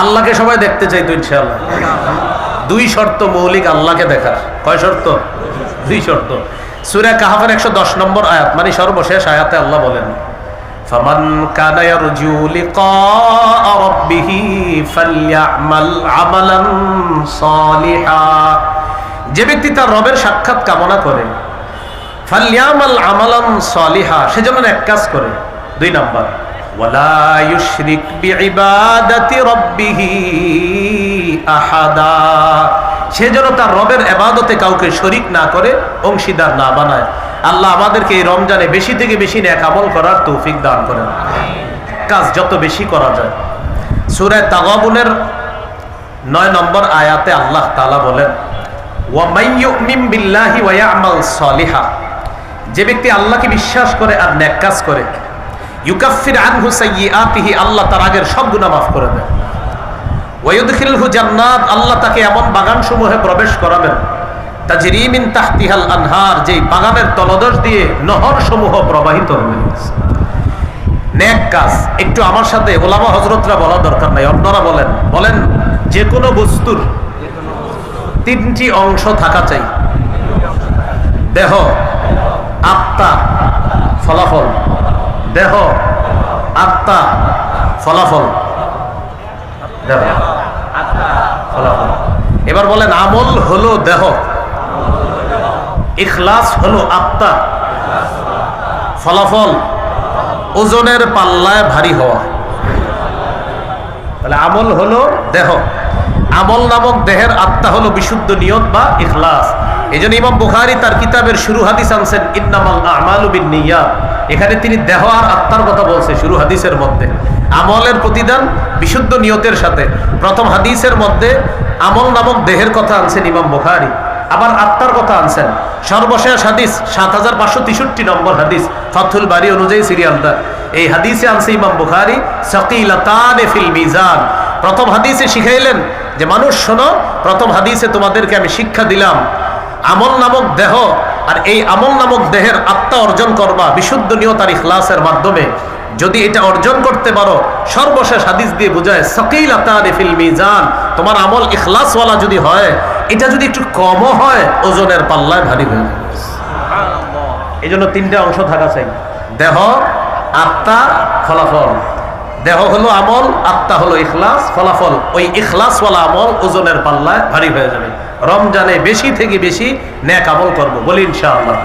আল্লাহকে সবাই দেখতে চাই তো ইনশাআল্লাহ দুই শর্ত মৌলিক আল্লাহকে দেখার কয় শর্ত দুই শর্ত সুরা কাহাফের একশো দশ নম্বর আয়াত মানে সর্বশেষ আয়াতে আল্লাহ বলেন فمن كان يرجو لقاء ربه فليعمل عملا صالحا যে ব্যক্তি তার রবের সাক্ষাৎ কামনা করে ফালিয়ামাল আমালান সালিহা সেজন্য এক কাজ করে দুই নাম্বার ওয়ালা ইউশরিক বিইবাদাতি রাব্বিহি আহাদা। সে যেন তার রবের এবাদতে কাউকে শরিক না করে, অংশীদার না বানায়। আল্লাহ আমাদেরকে এই রমজানে বেশি থেকে বেশি ন্যাক আমল করার তৌফিক দান করেন। কাজ যত বেশি করা যায়। সূরায় তাগাবুনের নয় নম্বর আয়াতে আল্লাহ তালা বলেন বিল্লাহি ওয়া ইয়ামাল সালিহা। যে ব্যক্তি আল্লাহকে বিশ্বাস করে আর নেক কাজ করে ইউকাফির আনহু সাইয়্যাতিহি আল্লাহ তার আগের সব গুনাহ মাফ করে দেন। ওয়ায়ুদখিলহু জান্নাত, আল্লাহ তাকে এমন বাগান সমূহে প্রবেশ করাবেন, তাজরি মিন তাহতিহাল আনহার, যেই বাগানের তলদেশ দিয়ে নহর সমূহ প্রবাহিত হবে। নেক কাজ, একটু আমার সাথে ওলামা হজরতরা বলা দরকার নাই অন্যরা বলেন। বলেন যে কোনো বস্তুর তিনটি অংশ থাকা চাই। দেহ, আত্মা, ফলাফল। দেহ, আত্মা, ফলাফল। দেহ, ফলাফল। এবার বলেন, আমল হলো দেহ। ইখলাস হলো আত্মা। ফলাফল ওজনের পাল্লায় ভারী হওয়া। তাহলে আমল হলো দেহ। আমল নামক দেহের আত্মা হলো বিশুদ্ধ নিয়ত বা ইখলাস। এই জন্য ইমাম বুখারি তার কিতাবের শুরু হাদিস আনছেন, ইন্নামাল আমালু বিন নিয়াত। এখানে তিনি দেহ আর আত্মার কথা বলছে শুরু হাদিসের মধ্যে। আমলের প্রতিদান বিশুদ্ধ নিয়তের সাথে। প্রথম হাদিসের মধ্যে আমল নামক দেহের কথা আনছেন ইমাম বুখারি, আবার আত্মার কথা আনছেন। সর্বশেষ হাদিস সাত হাজার পাঁচশো তেষট্টি নম্বর হাদিস ফাথুল বাড়ি অনুযায়ী সিরিয়ালটা। এই হাদিসে আনছে ইমাম বুখারি, সকিলাতান ফিল মিজান। প্রথম হাদিসে শিখাইলেন যে, মানুষ শোনো, প্রথম হাদিসে তোমাদেরকে আমি শিক্ষা দিলাম। আমল নামক দেহ আর এই আমল নামক দেহের আত্মা অর্জন করবা বিশুদ্ধ নিয়ত আর ইখলাসের মাধ্যমে। যদি এটা অর্জন করতে পারো সর্বশেষ হাদিস দিয়ে বোঝায় সকিল ফিল মিজান তোমার আমল ইখলাসওয়ালা যদি হয় এটা যদি একটু কমও হয় ওজনের পাল্লায় ভারী হয়ে যাবে এই জন্য তিনটা অংশ থাকা চাই। দেহ আত্মা ফলাফল। দেহ হলো আমল, আত্মা হলো ইখলাস, ফলাফল ওই ইখলাসওয়ালা আমল ওজনের পাল্লায় ভারী হয়ে যাবে। রমজানে বেশি থেকে বেশি ন্যাক আমল করব, বলি ইনশাআল্লাহ।